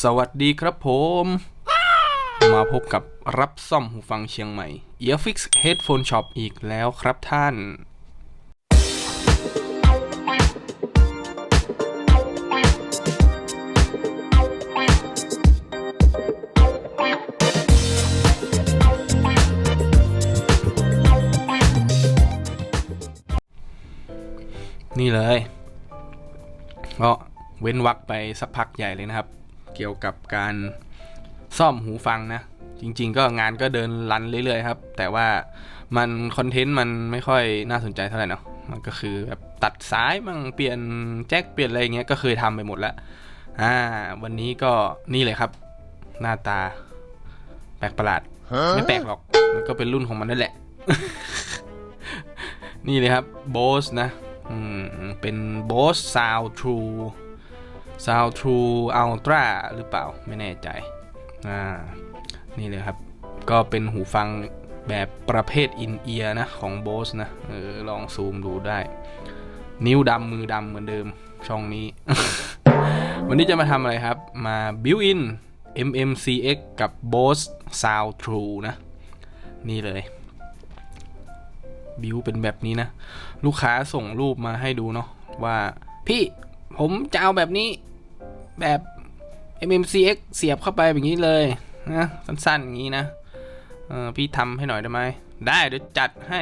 สวัสดีครับผม มาพบกับรับซ่อมหูฟังเชียงใหม่ Earfix Headphone Shop อีกแล้วครับท่าน นี่เลยก็เว้นวักไปสักพักใหญ่เลยนะครับ กี่ยวกับการซ่อมหูฟังนะ จริง ๆ ก็งานก็เดินรันเรื่อยๆครับ แต่ว่ามันคอนเทนต์มันไม่ค่อยน่าสนใจเท่าไหร่เนาะมันก็คือแบบตัดสายมั่งเปลี่ยนแจ็คเปลี่ยนอะไรอย่างเงี้ยก็เคยทำไปหมดแล้วอ่าวันนี้ก็นี่เลยครับ หน้าตา แปลกประหลาด ไม่แปลกหรอก มันก็เป็นรุ่นของมันนั่นแหละ นี่เลยครับ Bose นะ อืม เป็น Bose Sound True Sound True Ultra หรือเปล่าไม่แน่ใจอ่านี่เลยครับ ก็เป็นหูฟังแบบประเภทอินเอียร์นะ ของ Bose นะออลองซูมดูได้ นิ้วดำมือดำเหมือนเดิมช่องนี้ วันนี้จะมาทำอะไรครับ มา build in MMCX กับ Bose Sound True นะ นี่เลย บิวเป็นแบบนี้นะ ลูกค้าส่งรูปมาให้ดูเนาะว่า พี่ผมจะเอาแบบนี้ แบบ MMCX เสียบเข้าไปแบบนี้เลยนะสั้นๆ อย่างนี้นะเออพี่ทำให้หน่อยได้ไหม ได้เดี๋ยวจัดให้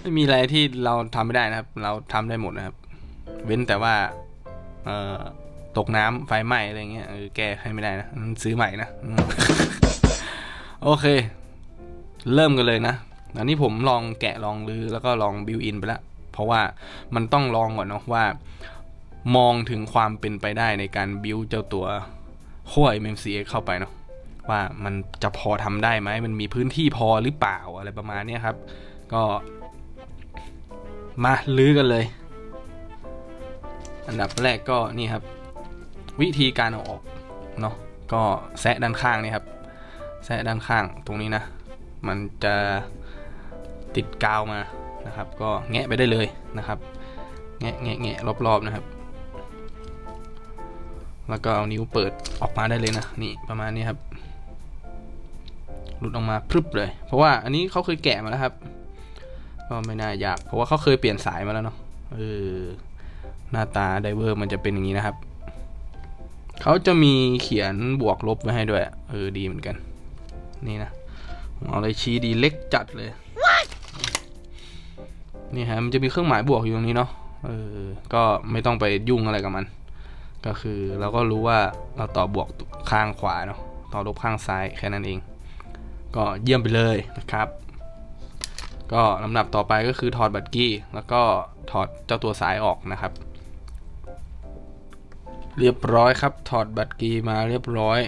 ไม่มีอะไรที่เราทำไม่ได้นะครับ เราทำได้หมดนะครับ เว้นแต่ว่าเออตกน้ำไฟไหม้อะไรเงี้ยแก้ให้ไม่ได้นะ ซื้อใหม่นะ โอเค เริ่มกันเลยนะอันนี้ผมลองแกะลองลือแล้วก็ลองบิวอินไปแล้ว เพราะว่ามันต้องลองก่อนเนาะว่า มองถึงความเป็นไปได้ในการบิวเจ้าตัวขั้ว MMCX เข้าไปเนาะว่ามันจะพอทำได้ไหม มันมีพื้นที่พอหรือเปล่าอะไรประมาณนี้ครับ ก็มาลื้อกันเลย อันดับแรกก็นี่ครับ วิธีการเอาออกเนาะก็แซะด้านข้างนี่ครับ แซะด้านข้างตรงนี้นะ มันจะติดกาวมานะครับ ก็แงะไปได้เลยนะครับ แงะแงะแงะรอบๆนะครับ แล้วก็เอานิ้วเปิดออกมาได้เลยนะนี่ประมาณนี้ครับ หลุดออกมาพรึบเลย เพราะว่าอันนี้เขาเคยแกะมาแล้วครับก็ไม่น่ายากเพราะว่าเขาเคยเปลี่ยนสายมาแล้วเนาะเออหน้าตาไดเวอร์มันจะเป็นอย่างนี้นะครับเขาจะมีเขียนบวกลบไว้ให้ด้วย เออดีเหมือนกัน นี่นะผมเอาเลยชี้ดีเล็กจัดเลย นี่ฮะมันจะมีเครื่องหมายบวกอยู่ตรงนี้เนาะเออ ก็ไม่ต้องไปยุ่งอะไรกับมัน ก็คือเราก็รู้ว่าเราต่อบวกข้างขวาเนาะต่อลบข้างซ้ายแค่นั้นเอง ก็เยี่ยมไปเลยนะครับ ก็ลำดับต่อไปก็คือถอดบัตรกี้แล้วก็ถอดเจ้าตัวสายออกนะครับ เรียบร้อยครับ ถอดบัตรกีมาเรียบร้อย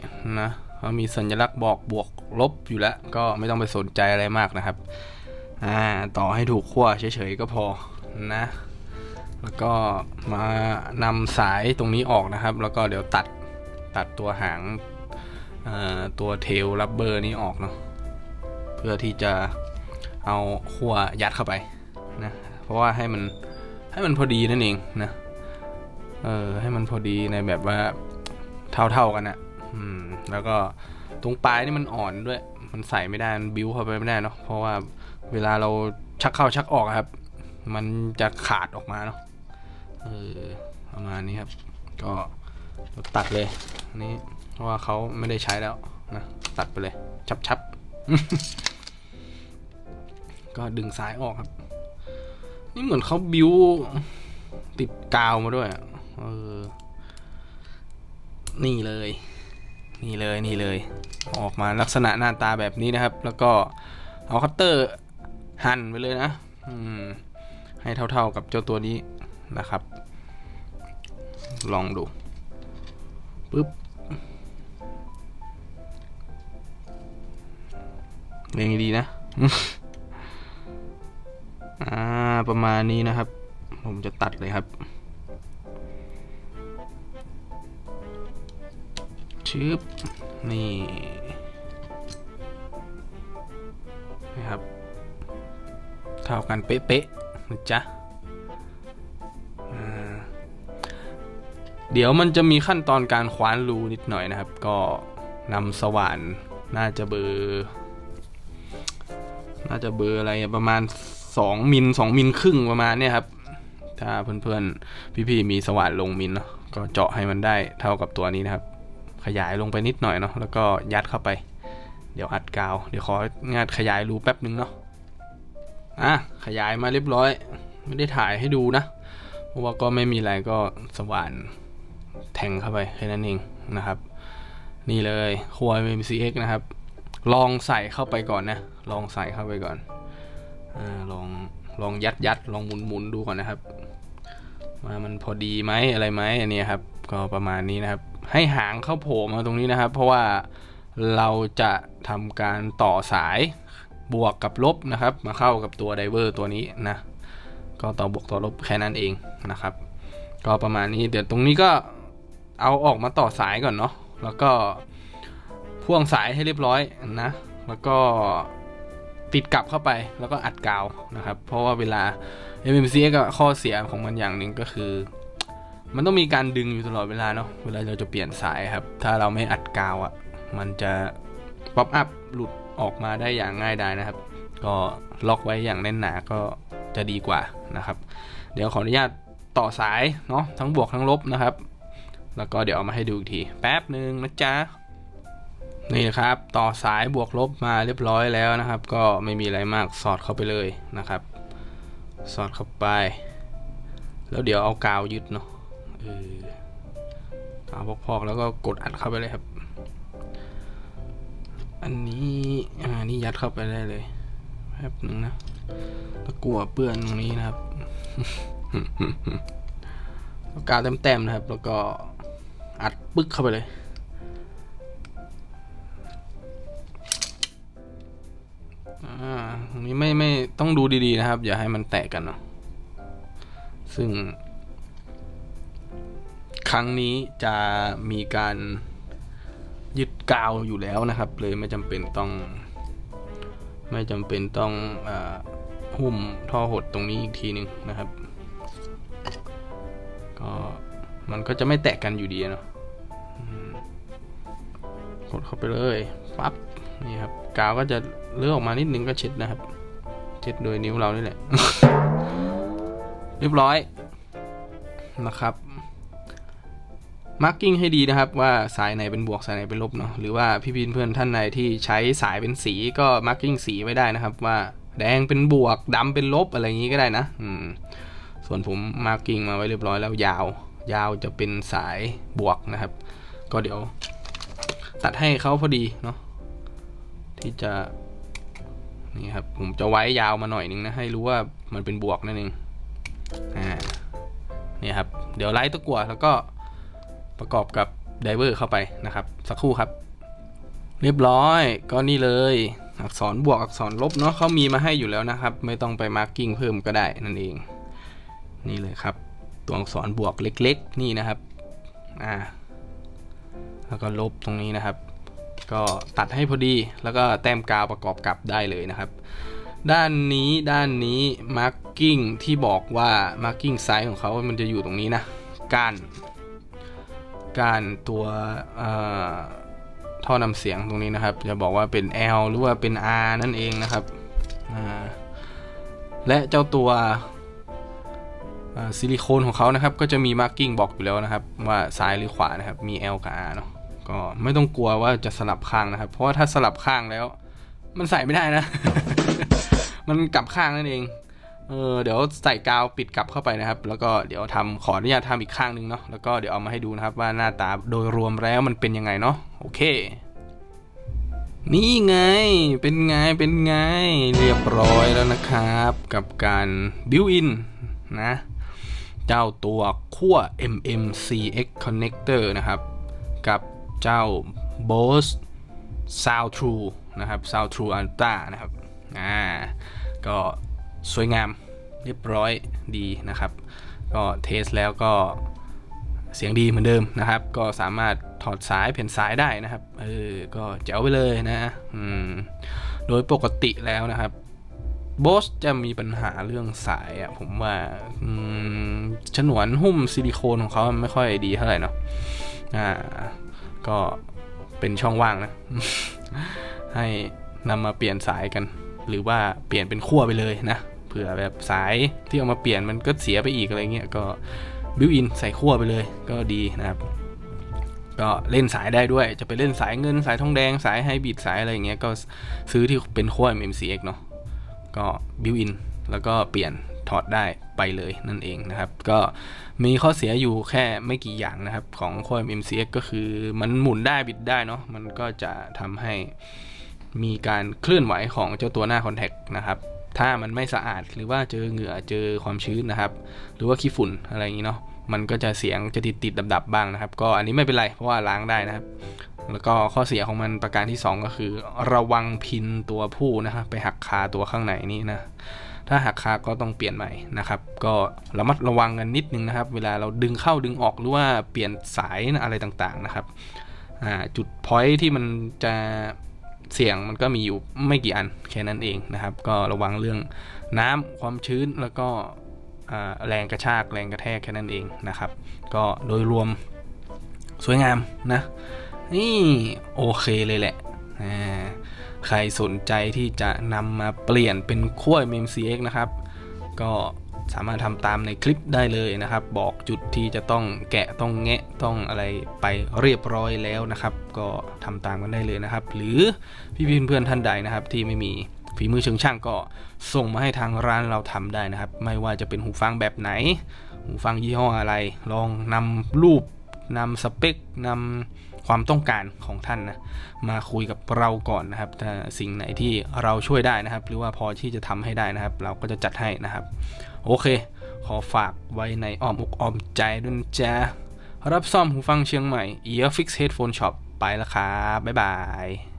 นะเขามีสัญลักษณ์บอกบวกลบอยู่แล้ว ก็ไม่ต้องไปสนใจอะไรมากนะครับ อ่า ต่อให้ถูกขั้วเฉยๆก็พอนะ แล้วก็มานำสายตรงนี้ออกนะครับ แล้วก็เดี๋ยวตัดตัดตัวหางตัวเทลรับเบอร์นี้ออกเนาะเพื่อที่จะเอาขั้วยัดเข้าไปนะเพราะว่าให้มันให้มันพอดีนั่นเองนะเออให้มันพอดีในแบบว่าเท่าๆกันอะอืมแล้วก็ตรงปลายนี่มันอ่อนด้วย มันใส่ไม่ได้มันบิ้วเข้าไปไม่ได้เนาะเพราะว่าเวลาเราชักเข้าชักออกครับ มันจะขาดออกมาเนาะ เออประมาณนี้ครับ ก็ตัดเลยนี่เพราะว่าเขาไม่ได้ใช้แล้วนะตัดไปเลยชับชับก็ดึงสายออกครับ นี่เหมือนเขาบิวติดกาวมาด้วยอะเออนี่เลย นี่เลยนี่เลย ออกมาลักษณะหน้าตาแบบนี้นะครับ แล้วก็เอาคัตเตอร์หั่นไปเลยนะ อืม ให้เท่าๆกับเจ้าตัวนี้ นะครับ ลองดูปึ๊บเรียงดีนะ อ่า ประมาณนี้นะครับ ผมจะตัดเลยครับชึบนี่นะครับ เท่ากันเป๊ะๆนะจ๊ะ เดี๋ยวมันจะมีขั้นตอนการคว้านรูนิดหน่อยนะครับ ก็นำสว่านน่าจะเบอร์น่าจะเบอร์อะไรประมาณ 2 มิล2มิลครึ่งประมาณเนี่ยครับ ถ้าเพื่อนๆ พี่ๆ มีสว่านลงมิลเนาะก็เจาะให้มันได้เท่ากับตัวนี้นะครับ ขยายลงไปนิดหน่อยเนาะแล้วก็ยัดเข้าไป เดี๋ยวอัดกาว เดี๋ยวของานขยายรูแป๊บนึงเนาะอะขยายมาเรียบร้อย ไม่ได้ถ่ายให้ดูนะเพราะว่าก็ไม่มีอะไรก็สว่าน แทงเข้าไปแค่นั้นเองนะครับ นี่เลยครัว MCX นะครับ ลองใส่เข้าไปก่อนนะ ลองใส่เข้าไปก่อนอลองลองยัดยัดลองหมุนหมุนดูก่อนนะครับว่ามันพอดีไหมอะไรไหมอันนี้ครับ ก็ประมาณนี้นะครับ ให้หางเข้าโผล่มาตรงนี้นะครับ เพราะว่าเราจะทำการต่อสายบวกกับลบนะครับ มาเข้ากับตัวไดเวอร์ตัวนี้นะ ก็ต่อบวกต่อลบแค่นั้นเองนะครับ ก็ประมาณนี้เดี๋ยวตรงนี้ก็ เอาออกมาต่อสายก่อนเนาะแล้วก็พ่วงสายให้เรียบร้อยนะ แล้วก็ติดกลับเข้าไปแล้วก็อัดกาวนะครับ เพราะว่าเวลา MMC ก็ข้อเสียของมันอย่างหนึ่งก็คือ มันต้องมีการดึงอยู่ตลอดเวลาเนาะเวลาเราจะเปลี่ยนสายครับ ถ้าเราไม่อัดกาวอะ่ะมันจะป๊อปอัพหลุดออกมาได้อย่างง่ายดายนะครับ ก็ล็อกไว้อย่างแน่นหนาก็จะดีกว่านะครับ เดี๋ยวขออนุญาตต่อสายเนาะทั้งบวกทั้งลบนะครับ แล้วก็เดี๋ยวเอามาให้ดูอีกที แป๊บหนึ่งนะจ๊ะ นี่นะครับ ต่อสายบวกลบมาเรียบร้อยแล้วนะครับ ก็ไม่มีอะไรมากสอดเข้าไปเลยนะครับ สอดเข้าไป แล้วเดี๋ยวเอากาวยึดเนาะเออกาวพอกๆแล้วก็กดอัดเข้าไปเลยครับ อันนี้อ่านี่ยัดเข้าไปได้เลยแป๊บหนึ่งนะแล้วกลัวเปื้อนตรงนี้นะครับกาวเต็มๆนะครับ แล้วก็ อัดปึ๊กเข้าไปเลย อ่าตรงนี้ไม่ไม่ต้องดูดีๆนะครับ อย่าให้มันแตกกันเนาะ ซึ่ง ครั้งนี้จะมีการยึดกาวอยู่แล้วนะครับ เลยไม่จำเป็นต้อง ไม่จำเป็นต้องอาหุ้มท่อหดตรงนี้อีกทีหนึ่งนะครับ ก็มันก็จะไม่แตกกันอยู่ดีเนาะ กดเข้าไปเลยปั๊บนี่ครับกาวก็จะเลือกออกมานิดนึงก็เช็ดนะครับ เช็ดโดยนิ้วเรานี่แหละ เรียบร้อยนะครับมาร์กิ้งให้ดีนะครับว่าสายไหนเป็นบวกสายไหนเป็นลบเนาะหรือว่าพี่พินเพื่อนท่านใดที่ใช้สายเป็นสีก็มาร์กิ้งสีไว้ได้นะครับ ว่าแดงเป็นบวกดำเป็นลบอะไรอย่างนี้ก็ได้นะอืมส่วนผมมาร์กิ้งมาไว้เรียบร้อยแล้วยาว ยาวจะเป็นสายบวกนะครับ ก็เดี๋ยว ตัดให้เขาพอดีเนาะที่จะนี่ครับผมจะไว้ยาวมาหน่อยนึงนะให้รู้ว่ามันเป็นบวกนั่นเองอ่านี่ครับเดี๋ยวไล่ตะกั่วแล้วก็ประกอบกับไดเวอร์เข้าไปนะครับ สักครู่ครับ เรียบร้อยก็นี่เลย อักษรบวกอักษรลบเนาะเขามีมาให้อยู่แล้วนะครับ ไม่ต้องไปมาร์กิ้งเพิ่มก็ได้นั่นเอง นี่เลยครับ ตัวอักษรบวกเล็ก ๆ นี่นะครับอ่า แล้วก็ลบตรงนี้นะครับ ก็ตัดให้พอดีแล้วก็แต้มกาวประกอบกับได้เลยนะครับ ด้านนี้ด้านนี้มาร์กิ้งที่บอกว่ามาร์กิ้งไซส์ของเขา มันจะอยู่ตรงนี้นะก้านก้านตัวท่อนำเสียงตรงนี้นะครับ จะบอกว่าเป็น L หรือว่าเป็น R นั่นเองนะครับและเจ้าตัวซิลิโคนของเขานะครับ ก็จะมีมาร์กิ้งบอกอยู่แล้วนะครับ ว่าซ้ายหรือขวานะครับ มี L กับ R เนาะ ก็ไม่ต้องกลัวว่าจะสลับข้างนะครับ เพราะว่าถ้าสลับข้างแล้ว มันใส่ไม่ได้นะ มันกลับข้างนั่นเองเออเดี๋ยวใส่กาวปิดกลับเข้าไปนะครับ แล้วก็เดี๋ยวทำขออนุญาตทำอีกข้างหนึ่งเนาะแล้วก็เดี๋ยวเอามาให้ดูนะครับว่าหน้าตาโดยรวมแล้วมันเป็นยังไงเนาะโอเค นี่ไงเป็นไงเป็นไงเรียบร้อยแล้วนะครับ กับการบิวอินนะเจ้าตัวขั้ว MMCX connector นะครับ กับ เจ้า Bose Sound True นะครับ Sound True Ultra นะครับอ่าก็สวยงามเรียบร้อยดีนะครับ ก็เทสแล้วก็เสียงดีเหมือนเดิมนะครับ ก็สามารถถอดสายเปลี่นสายได้นะครับ เออ ก็แจ๋วไปเลยนะอืมโดยปกติแล้วนะครับโบสจะมีปัญหาเรื่องสายอะผมว่าอืมฉนวนหุ้มซิลิโคนของเขาไม่ค่อยดีเท่าไหร่เนาะอ่า ก็เป็นช่องว่างนะ ให้นำมาเปลี่ยนสายกัน หรือว่าเปลี่ยนเป็นขั้วไปเลยนะเผื่อแบบสายที่เอามาเปลี่ยนมันก็เสียไปอีกอะไรเงี้ยก็บิวอินใส่ขั้วไปเลยก็ดีนะครับ ก็เล่นสายได้ด้วยจะไปเล่นสายเงินสายทองแดงสายไฮบริดสายอะไรอย่างเงี้ยก็ซื้อที่เป็นขั้ว MMCX เนาะก็บิวอินแล้วก็เปลี่ยน ถอดได้ไปเลยนั่นเองนะครับ ก็มีข้อเสียอยู่แค่ไม่กี่อย่างนะครับ ของขั้ว MMCX ก็คือมันหมุนได้บิดได้เนาะมันก็จะทำให้มีการเคลื่อนไหวของเจ้าตัวหน้าคอนแทคนะครับถ้ามันไม่สะอาดหรือว่าเจอเหงื่อเจอความชื้นนะครับ หรือว่าขี้ฝุ่นอะไรอย่างนี้เนาะมันก็จะเสียงจะติดติดดับดับบ้างนะครับ ก็อันนี้ไม่เป็นไรเพราะว่าล้างได้นะครับ แล้วก็ข้อเสียของมันประการที่ 2 ก็คือ ระวังพินตัวผู้นะครับไปหักคาตัวข้างในนี่นะ ถ้าหักคาก็ต้องเปลี่ยนใหม่นะครับ ก็ระมัดระวังกันนิดนึงนะครับ เวลาเราดึงเข้าดึงออกหรือว่าเปลี่ยนสายอะไรต่างๆนะครับจุดพอยที่มันจะเสี่ยงมันก็มีอยู่ไม่กี่อันแค่นั้นเองนะครับ ก็ระวังเรื่องน้ำความชื้นแล้วก็แรงกระชากแรงกระแทกแค่นั้นเองนะครับ ก็โดยรวมสวยงามนะนี่โอเคเลยแหละอ่า ใครสนใจที่จะนำมาเปลี่ยนเป็นขั้ว MMCX นะครับ ก็สามารถทำตามในคลิปได้เลยนะครับ บอกจุดที่จะต้องแกะต้องแงะต้องอะไรไปเรียบร้อยแล้วนะครับ ก็ทำตามกันได้เลยนะครับ หรือพี่พี่เพื่อนๆท่านใดนะครับที่ไม่มีฝีมือเชิงช่างก็ส่งมาให้ทางร้านเราทำได้นะครับ ไม่ว่าจะเป็นหูฟังแบบไหน หูฟังยี่ห้ออะไร ลองนำรูปนำสเปคนำ ความต้องการของท่านนะมาคุยกับเราก่อนนะครับถ้าสิ่งไหนที่เราช่วยได้นะครับ หรือว่าพอที่จะทำให้ได้นะครับ เราก็จะจัดให้นะครับ โอเค ขอฝากไว้ในอ้อมอกอ้อมใจด้วยนะจ๊ะรับซ่อมหูฟังเชียงใหม่ Earfix Headphone Shop ไปแล้วครับบ๊ายบาย